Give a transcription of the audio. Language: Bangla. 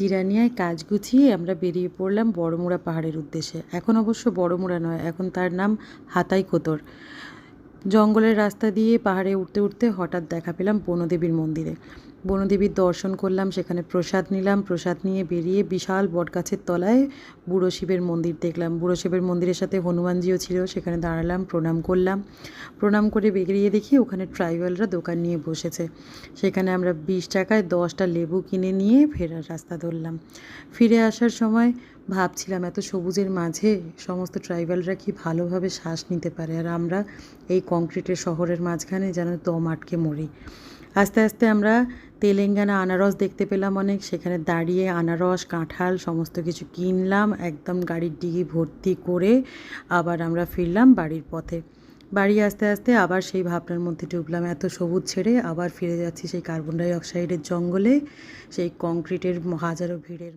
তিরানিয়ায় কাজ গুছিয়ে আমরা বেরিয়ে পড়লাম বড়মুড়া পাহাড়ের উদ্দেশ্যে। এখন অবশ্য বড়মুড়া নয়, এখন তার নাম হাতাই কোতর। জঙ্গলের রাস্তা দিয়ে পাহাড়ে উঠতে উঠতে হঠাৎ দেখা পেলাম বনদেবীর মন্দিরে। বনদেবীর দর্শন করলাম, সেখানে প্রসাদ নিলাম, প্রসাদ নিয়ে বেরিয়ে বিশাল বটগাছের তলায় বুড়ো শিবের মন্দির দেখলাম। বুড়ো শিবের মন্দিরের সাথে হনুমানজিও ছিল, সেখানে দাঁড়ালাম, প্রণাম করলাম। প্রণাম করে বেরিয়ে দেখি ওখানে ট্রাইবালরা দোকান নিয়ে বসেছে। সেখানে আমরা বিশ টাকায় দশটা লেবু কিনে নিয়ে ফেরার রাস্তা ধরলাম। ফিরে আসার সময় ভাবছিলাম, এত সবুজের মাঝে সমস্ত ট্রাইবালরা কি ভালোভাবে শ্বাস নিতে পারে? আর আমরা এই কংক্রিটের শহরের মাঝখানে যেন দম আটকে মরি। আস্তে আস্তে আমরা তেলেঙ্গানা আনারস দেখতে পেলাম অনেক। সেখানে দাঁড়িয়ে আনারস, কাঁঠাল, সমস্ত কিছু কিনলাম, একদম গাড়ির ডিগি ভর্তি করে আবার আমরা ফিরলাম বাড়ির পথে। বাড়ি আস্তে আস্তে আবার সেই ভাবনার মধ্যে ডুবলাম, এত সবুজ ছেড়ে আবার ফিরে যাচ্ছি সেই কার্বন ডাইঅক্সাইডের জঙ্গলে, সেই কংক্রিটের হাজারো ভিড়ের